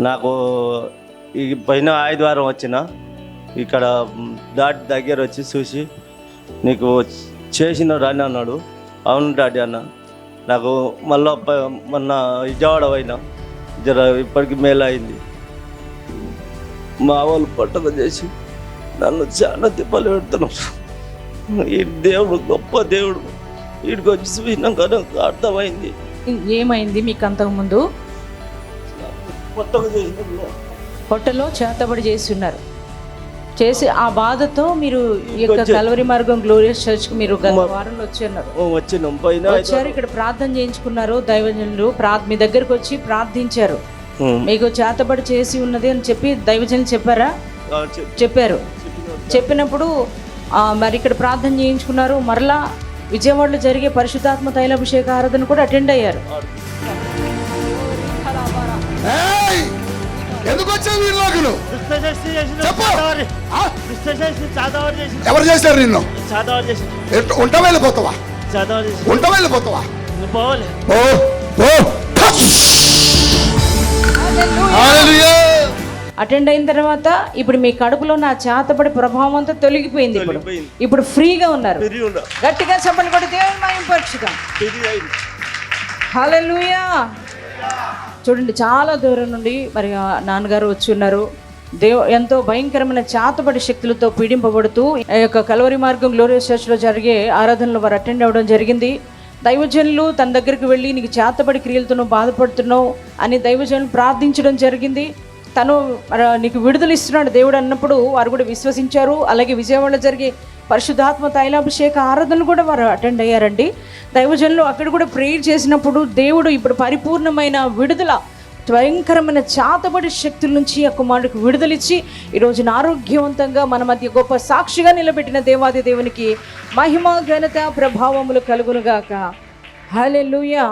నాకు ఈ పైన ఆదివారం వచ్చిన ఇక్కడ దాటి దగ్గర వచ్చి చూసి నీకు చేసిన రాని అన్నాడు. అవును డాడీ అన్న నాకు మళ్ళీ మొన్న విజయవాడ పోయినా జర ఇప్పటికి మేలు అయింది. మా వాళ్ళు పట్టక చేసి నన్ను చాలా తిప్పలు పెడుతున్నారు. ఈ దేవుడు గొప్ప దేవుడు. వీడికి వచ్చి చూసినాక నాకు అర్థమైంది. ఏమైంది మీకు అంతకుముందు కొత్తగా చేసిన పొట్టలో చేతబడి చేసి ఉన్నారు. చేసి ఆ బాధతో మీరు ఈ యొక్క వచ్చే- కలవరి మార్గం గ్లోరియస్ చర్చ్కి మీరు గత వారంలో వచ్చినాం. పైన వచ్చారు ఇక్కడ ప్రార్థన చేయించుకున్నారు దైవజనులు ప్రా మీ దగ్గరకు వచ్చి ప్రార్థించారు. మీకు చేతబడి చేసి ఉన్నది అని చెప్పి దైవజనులు చెప్పారా? చెప్పారు. చెప్పినప్పుడు మరి ఇక్కడ ప్రార్థన చేయించుకున్నారు. మరలా విజయవాడలో జరిగే పరిశుద్ధాత్మ తైలాభిషేక ఆరాధన కూడా అటెండ్ అయ్యారు! ఎందుకు వచ్చావు వీళ్ళలోకి నువ్వు? చెప్పు. ఎవరు చేశారు నిన్ను? ఉంటా వెళ్ళిపోతావా? ఉంటా వెళ్ళిపోతావా? ఓ ఓ. అటెండ్ అయిన తర్వాత ఇప్పుడు మీ కడుపులో నా చేతబడి ప్రభావం అంతా తొలగిపోయింది ఇప్పుడు. ఇప్పుడు ఫ్రీగా ఉన్నారు. గట్టిగా చెప్పండి కూడా దేవుని తిరిగి అయింది. హల్లెలూయా. చూడండి చాలా దూరం నుండి మరి నాన్నగారు వచ్చి ఉన్నారు. దేవ ఎంతో భయంకరమైన చేతబడి శక్తులతో పీడింపబడుతూ ఈ యొక్క కలవరి మార్గం గ్లోరియస్ చర్చ్లో జరిగే ఆరాధనలో వారు అటెండ్ అవ్వడం జరిగింది. దైవజనులు తన దగ్గరికి వెళ్ళి నీకు చేతబడి క్రియలతో బాధపడుతున్నావు అని దైవజనులు ప్రార్థించడం జరిగింది. తను నీకు విడుదల ఇస్తున్నాడు దేవుడు అన్నప్పుడు వారు కూడా విశ్వసించారు. అలాగే విజయవాడలో జరిగే పరిశుద్ధాత్మ తైలాభిషేక ఆరాధనలు కూడా వారు అటెండ్ అయ్యారండి. దైవజనులు అక్కడ కూడా ప్రేయర్ చేసినప్పుడు దేవుడు ఇప్పుడు పరిపూర్ణమైన విడుదల భయంకరమైన చాతబడి శక్తుల నుంచి ఆ కుమారుడికి విడుదలిచ్చి ఈరోజున ఆరోగ్యవంతంగా మన మధ్య గొప్ప సాక్షిగా నిలబెట్టిన దేవాది దేవునికి మహిమ ఘనత ప్రభావములు కలుగునుగాక. హల్లెలూయా